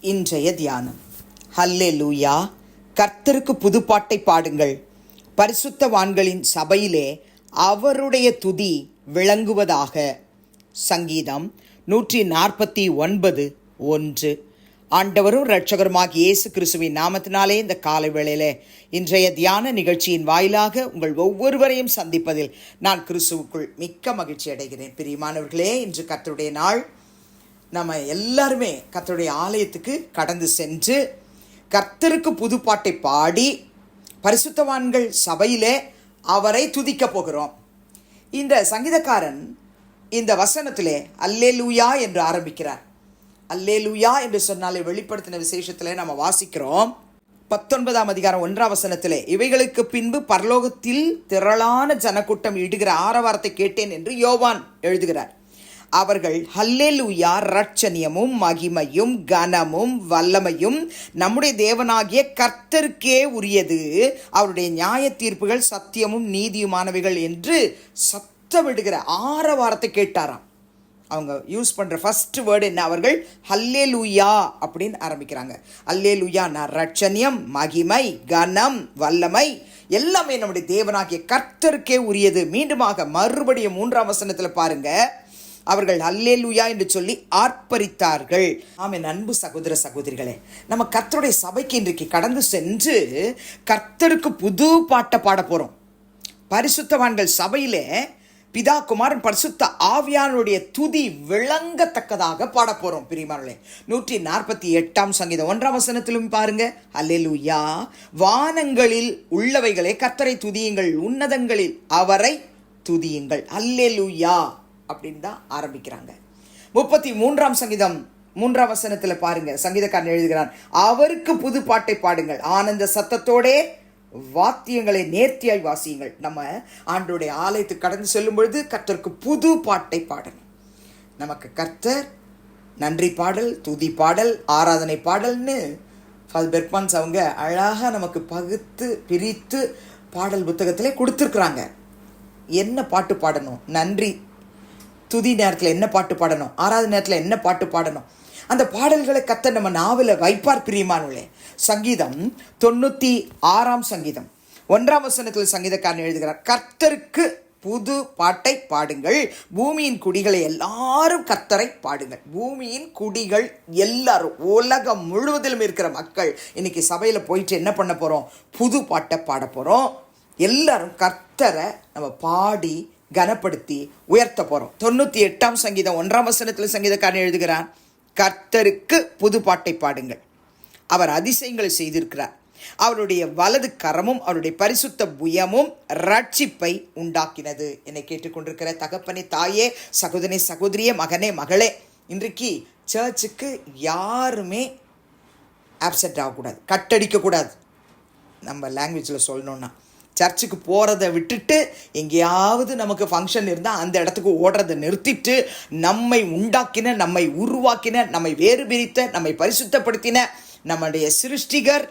இன்றைய தியானம். ஹல்லே லூயா கர்த்தருக்கு புதுப்பாட்டை பாடுங்கள். பரிசுத்தவான்களின் சபையிலே அவருடைய துதி விளங்குவதாக. சங்கீதம் நூற்றி நாற்பத்தி ஒன்பது ஒன்று. ஆண்டவரும் இரட்சகருமாக இயேசு கிறிஸ்துவின் நாமத்தினாலே இந்த காலை வேளையிலே இன்றைய தியான நிகழ்ச்சியின் வாயிலாக உங்கள் ஒவ்வொருவரையும் சந்திப்பதில் நான் கிறிஸ்துவுக்குள் மிக்க மகிழ்ச்சி அடைகிறேன். பிரியமானவர்களே இன்று கர்த்தருடைய நாள். நம்ம எல்லாருமே கர்த்தருடைய ஆலயத்துக்கு கடந்து சென்று கர்த்தருக்கு புதுப்பாட்டை பாடி பரிசுத்தவான்கள் சபையிலே அவரை துதிக்க போகிறோம். இந்த சங்கீதக்காரன் இந்த வசனத்திலே அல்லேலூயா என்று ஆரம்பிக்கிறார். அல்லேலூயா என்று சொன்னாலே வெளிப்படுத்தின விசேஷத்தில் நம்ம வாசிக்கிறோம். பத்தொன்பதாம் அதிகாரம் ஒன்றாம் வசனத்திலே இவைகளுக்கு பின்பு பரலோகத்தில் திரளான ஜனக்கூட்டம் இடுகிற ஆரவாரத்தை கேட்டேன் என்று யோவான் எழுதுகிறார். அவர்கள் ஹல்லேலூயா ரட்சணியமும் மகிமையும் கனமும் வல்லமையும் நம்முடைய தேவனாகிய கர்த்தருக்கே உரியது. அவருடைய நியாய தீர்ப்புகள் சத்தியமும் நீதியுமானவைகள் என்று சத்தமிடுகிற ஆரவாரத்தை கேட்டாராம். அவங்க யூஸ் பண்ணுற ஃபர்ஸ்ட் வேர்டு என்ன? அவர்கள் ஹல்லே லூயா அப்படின்னு ஆரம்பிக்கிறாங்க. ஹல்லே லூயா நான் ரட்சணியம் மகிமை கனம் வல்லமை எல்லாமே நம்முடைய தேவனாகிய கர்த்தருக்கே உரியது. மீண்டுமாக மறுபடியும் மூன்றாம் வசனத்தில் பாருங்கள் அவர்கள் அல்லே லூயா என்று சொல்லி ஆர்ப்பரித்தார்கள். ஆமென் அன்பு சகோதர சகோதரிகளே நம்ம கர்த்தருடைய சபைக்கு இன்றைக்கு கடந்து சென்று கர்த்தருக்கு புது பாட்டை பாட போகிறோம் பரிசுத்தவான்கள் சபையிலே பிதா குமாரன் பரிசுத்த ஆவியானுடைய துதி விளங்கத்தக்கதாக பாட போகிறோம் பிரிமார்களே நூற்றி நாற்பத்தி எட்டாம் சங்கீதம் ஒன்றாம் வசனத்திலும் பாருங்க. அல்லேலூயா வானங்களில் உள்ளவைகளே கர்த்தரை துதியுங்கள் உன்னதங்களில் அவரை துதியுங்கள். அல்லேலூயா. அப்படின்னு தான் ஆரம்பிக்கிறாங்க. முப்பத்தி மூன்றாம் சங்கீதம் மூன்றாம் வசனத்தில் பாருங்க. சங்கீதக்காரன் எழுதுகிறான் அவருக்கு புது பாட்டை பாடுங்கள். ஆனந்த சத்தத்தோடே வாத்தியங்களை நேர்த்தியாய் வாசியுங்கள். நம்ம ஆண்டோடைய ஆலயத்துக்கு கடந்து செல்லும் பொழுது கர்த்தருக்கு புது பாட்டை பாடணும். நமக்கு கர்த்தர் நன்றி பாடல் துதி பாடல் ஆராதனை பாடல்னு ஃபாதர் பெர்பான்ஸ் அவங்க அழகாக நமக்கு பகுத்து பிரித்து பாடல் புத்தகத்திலே கொடுத்துருக்குறாங்க. என்ன பாட்டு பாடணும்? நன்றி. துதி நேரத்தில் என்ன பாட்டு பாடணும்? ஆறாவது நேரத்தில் என்ன பாட்டு பாடணும்? அந்த பாடல்களை கத்த நம்ம நாவல வைப்பார் பிரியமானுள்ளே சங்கீதம் தொண்ணூற்றி ஆறாம் சங்கீதம். ஒன்றாம் வசனத்தில் சங்கீதக்காரன் எழுதுகிறார் கர்த்தருக்கு புது பாட்டை பாடுங்கள். பூமியின் குடிகளை எல்லாரும் கத்தரை பாடுங்கள். பூமியின் குடிகள் எல்லாரும் உலகம் முழுவதிலும் இருக்கிற மக்கள் இன்னைக்கு சபையில் போயிட்டு என்ன பண்ண போகிறோம் புது பாட்டை பாட போகிறோம் எல்லாரும் கர்த்தரை நம்ம பாடி கனப்படுத்தி உயர்த்த போகிறோம் தொண்ணூற்றி எட்டாம் சங்கீதம் ஒன்றாம் வசனத்தில் சங்கீதக்காரன் எழுதுகிறான் கர்த்தருக்கு புது பாட்டை பாடுங்கள். அவர் அதிசயங்களை செய்திருக்கிறார். அவருடைய வலது கரமும் அவருடைய பரிசுத்த புயமும் ரட்சிப்பை உண்டாக்கினது. என்னை கேட்டுக்கொண்டிருக்கிற தகப்பனே தாயே சகோதரனே சகோதரியே மகனே மகளே இன்றைக்கு சர்ச்சுக்கு யாருமே ஆப்சென்ட் ஆகக்கூடாது கட்டடிக்கக்கூடாது. நம்ம லாங்குவேஜில் சொல்லணுன்னா சர்ச்சுக்கு போகிறத விட்டுட்டு எங்கேயாவது நமக்கு ஃபங்க்ஷன் இருந்தால் அந்த இடத்துக்கு ஓடுறதை நிறுத்திட்டு நம்மை உண்டாக்கின நம்மை உருவாக்கின நம்மை வேறு பிரித்த நம்மை பரிசுத்தப்படுத்தின நம்முடைய சிருஷ்டிகர்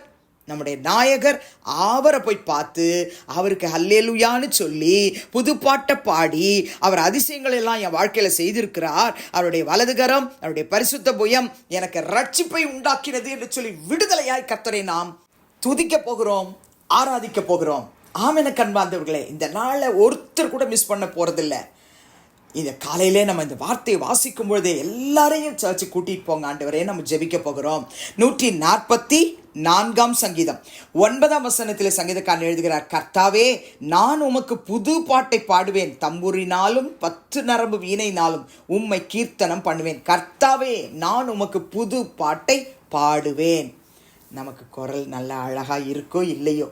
நம்முடைய நாயகர் அவரை போய் பார்த்து அவருக்கு ஹல்லேலுயான்னு சொல்லி புதுப்பாட்டை பாடி அவர் அதிசயங்கள் எல்லாம் என் வாழ்க்கையில் செய்திருக்கிறார். அவருடைய வலதுகரம் அவருடைய பரிசுத்த புயம் எனக்கு ரட்சிப்பை உண்டாக்கினது என்று சொல்லி விடுதலையாய் கத்தரை நாம் துதிக்க போகிறோம் ஆராதிக்க போகிறோம். ஆமென கண்பாந்தவர்களே இந்த நாளை ஒருத்தர் கூட மிஸ் பண்ண போகிறதில்ல இந்த காலையிலே நம்ம இந்த வார்த்தையை வாசிக்கும் பொழுதே எல்லாரையும் சர்ச்சு கூட்டிகிட்டு போங்க ஆண்டவரே நம்ம ஜெபிக்க போகிறோம். நூற்றி நாற்பத்தி நான்காம் சங்கீதம். ஒன்பதாம் வசனத்தில் சங்கீதக்காரன் எழுதுகிறார் கர்த்தாவே நான் உமக்கு புது பாட்டை பாடுவேன். தம்புரினாலும் பத்து நரம்பு வீணைனாலும் உம்மை கீர்த்தனம் பண்ணுவேன். கர்த்தாவே நான் உமக்கு புது பாட்டை பாடுவேன். நமக்கு குரல் நல்லா அழகாக இருக்கோ இல்லையோ?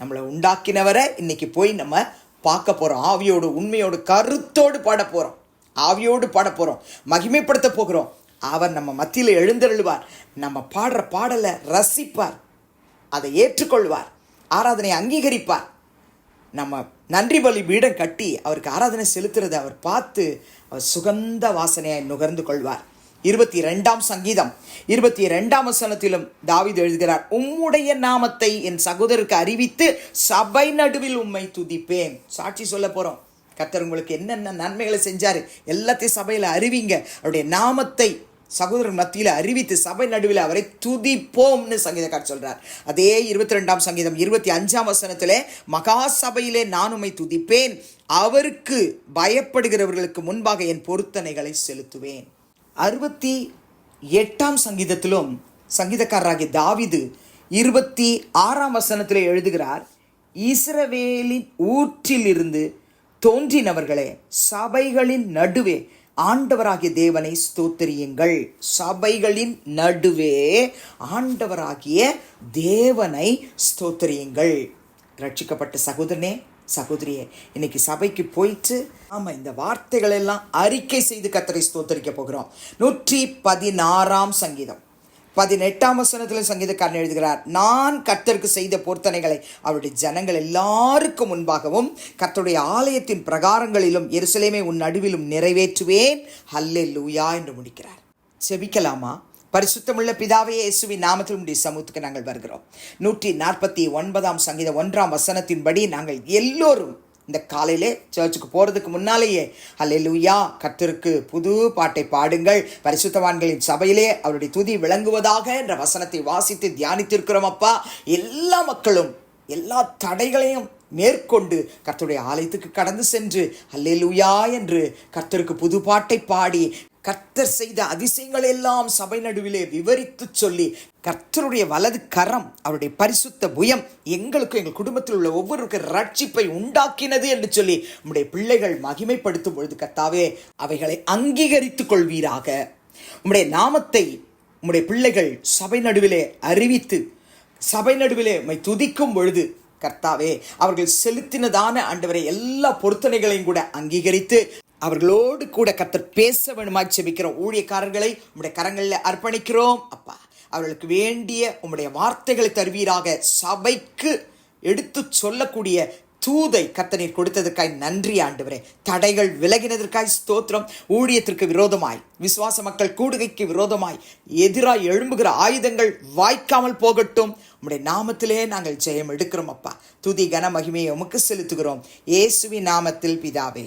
நம்மளை உண்டாக்கினவரை இன்றைக்கி போய் நம்ம பார்க்க போகிறோம் ஆவியோடு உண்மையோடு கருத்தோடு பாட போகிறோம் ஆவியோடு பாட போகிறோம் மகிமைப்படுத்த போகிறோம். அவர் நம்ம மத்தியில் எழுந்தருள்வார். நம்ம பாடுற பாடலை ரசிப்பார். அதை ஏற்றுக்கொள்வார். ஆராதனை அங்கீகரிப்பார். நம்ம நன்றி பலி பீடம் கட்டி அவருக்கு ஆராதனை செலுத்துறதை அவர் பார்த்து அவர் சுகந்த வாசனையாய் நுகர்ந்து கொள்வார். இருபத்தி ரெண்டாம் சங்கீதம். இருபத்தி ரெண்டாம் வசனத்திலும் தாவீது எழுதுகிறார் உம்முடைய நாமத்தை என் சகோதரருக்கு அறிவித்து சபை நடுவில் உம்மை துதிப்பேன். சாட்சி சொல்ல போகிறோம் கர்த்தர் உங்களுக்கு என்னென்ன நன்மைகளை செஞ்சார் எல்லாத்தையும் சபையில் அறிவிங்க. அவருடைய நாமத்தை சகோதரர் மத்தியில் அறிவித்து சபை நடுவில் அவரை துதிப்போம்னு சங்கீதக்கார் சொல்கிறார் அதே இருபத்தி ரெண்டாம் சங்கீதம் இருபத்தி அஞ்சாம் வசனத்திலே மகா சபையிலே நான் உம்மை துதிப்பேன் அவருக்கு பயப்படுகிறவர்களுக்கு முன்பாக என் பொருத்தனைகளை செலுத்துவேன். அறுபத்தி எட்டாம் சங்கீதத்திலும் சங்கீதக்காரராகிய தாவிது இருபத்தி ஆறாம் வசனத்தில் எழுதுகிறார் இஸ்ரவேலின் ஊற்றிலிருந்து தோன்றினவர்களே சபைகளின் நடுவே ஆண்டவராகிய தேவனை ஸ்தோத்திரியுங்கள். சபைகளின் நடுவே ஆண்டவராகிய தேவனை ஸ்தோத்திரியுங்கள். ரட்சிக்கப்பட்ட சகோதரனே சகோதரியே இன்னைக்கு சபைக்கு போயிட்டு ஆமாம் இந்த வார்த்தைகள் எல்லாம் அறிக்கை செய்து கத்தரை ஸ்தோத்தரிக்க போகிறோம். நூற்றி பதினாறாம் சங்கீதம். பதினெட்டாம் வசனத்தில் சங்கீதக்காரன் எழுதுகிறார் நான் கர்த்தருக்கு செய்த பொருத்தனைகளை அவருடைய ஜனங்கள் எல்லாருக்கும் முன்பாகவும் கர்த்தருடைய ஆலயத்தின் பிரகாரங்களிலும் எருசலேமை உன் நடுவிலும் நிறைவேற்றுவேன். ஹல்லே லூயா என்று முடிக்கிறார். செபிக்கலாமா? பரிசுத்தமுள்ள பிதாவே இயேசுவின் நாமத்தில் உடைய சமூகத்துக்கு நாங்கள் வருகிறோம். நூற்றி நாற்பத்தி ஒன்பதாம் சங்கீதம் ஒன்றாம் வசனத்தின்படி நாங்கள் எல்லோரும் இந்த காலையிலே சர்ச்சுக்கு போகிறதுக்கு முன்னாலேயே அல்லேலூயா கர்த்தருக்கு புது பாட்டை பாடுங்கள். பரிசுத்தவான்களின் சபையிலே அவருடைய துதி விளங்குவதாக என்ற வசனத்தை வாசித்து தியானித்திருக்கிறோம் அப்பா. எல்லா மக்களும் எல்லா தடைகளையும் மேற்கொண்டு கர்த்தருடைய ஆலயத்துக்கு கடந்து சென்று அல்லேலுயா என்று கர்த்தருக்கு புது பாட்டை பாடி கர்த்தர் செய்த அதிசயங்கள் எல்லாம் சபை நடுவிலே விவரித்து சொல்லி கர்த்தருடைய வலது கரம் அவருடைய பரிசுத்த புயம் எங்களுக்கும் எங்கள் குடும்பத்தில் உள்ள ஒவ்வொருக்கும் ரட்சிப்பை உண்டாக்கினது என்று சொல்லி உம்முடைய பிள்ளைகள் மகிமைப்படுத்தும் பொழுது கர்த்தாவே அவைகளை அங்கீகரித்துக் கொள்வீராக. உம்முடைய நாமத்தை உம்முடைய பிள்ளைகள் சபை நடுவிலே அறிவித்து சபை நடுவிலே உம்மை துதிக்கும் பொழுது கர்த்தாவே அவர்கள் செலுத்தினதான ஆண்டவரை எல்லா பொருத்தனைகளையும் கூட அங்கீகரித்து அவர்களோடு கூட கத்தர் பேச வேணுமாய் செபிக்கிறோம் ஊழியக்காரர்களை உம்முடைய கரங்களில் அர்ப்பணிக்கிறோம். அப்பா அவர்களுக்கு வேண்டிய உம்முடைய வார்த்தைகளை தருவீராக. சபைக்கு எடுத்து சொல்லக்கூடிய தூதை கத்தனீர் கொடுத்ததற்காய் நன்றி ஆண்டுவரே. தடைகள் விலகினதற்காய் ஸ்தோத்திரம். ஊழியத்திற்கு விரோதமாய் விசுவாச மக்கள் கூடுகைக்கு விரோதமாய் எதிராய் எழும்புகிற ஆயுதங்கள் வாய்க்காமல் போகட்டும். உம்முடைய நாமத்திலே நாங்கள் ஜெயம் எடுக்கிறோம் அப்பா. துதி கன மகிமையை உமக்கு செலுத்துகிறோம். இயேசுவி நாமத்தில் பிதாவே.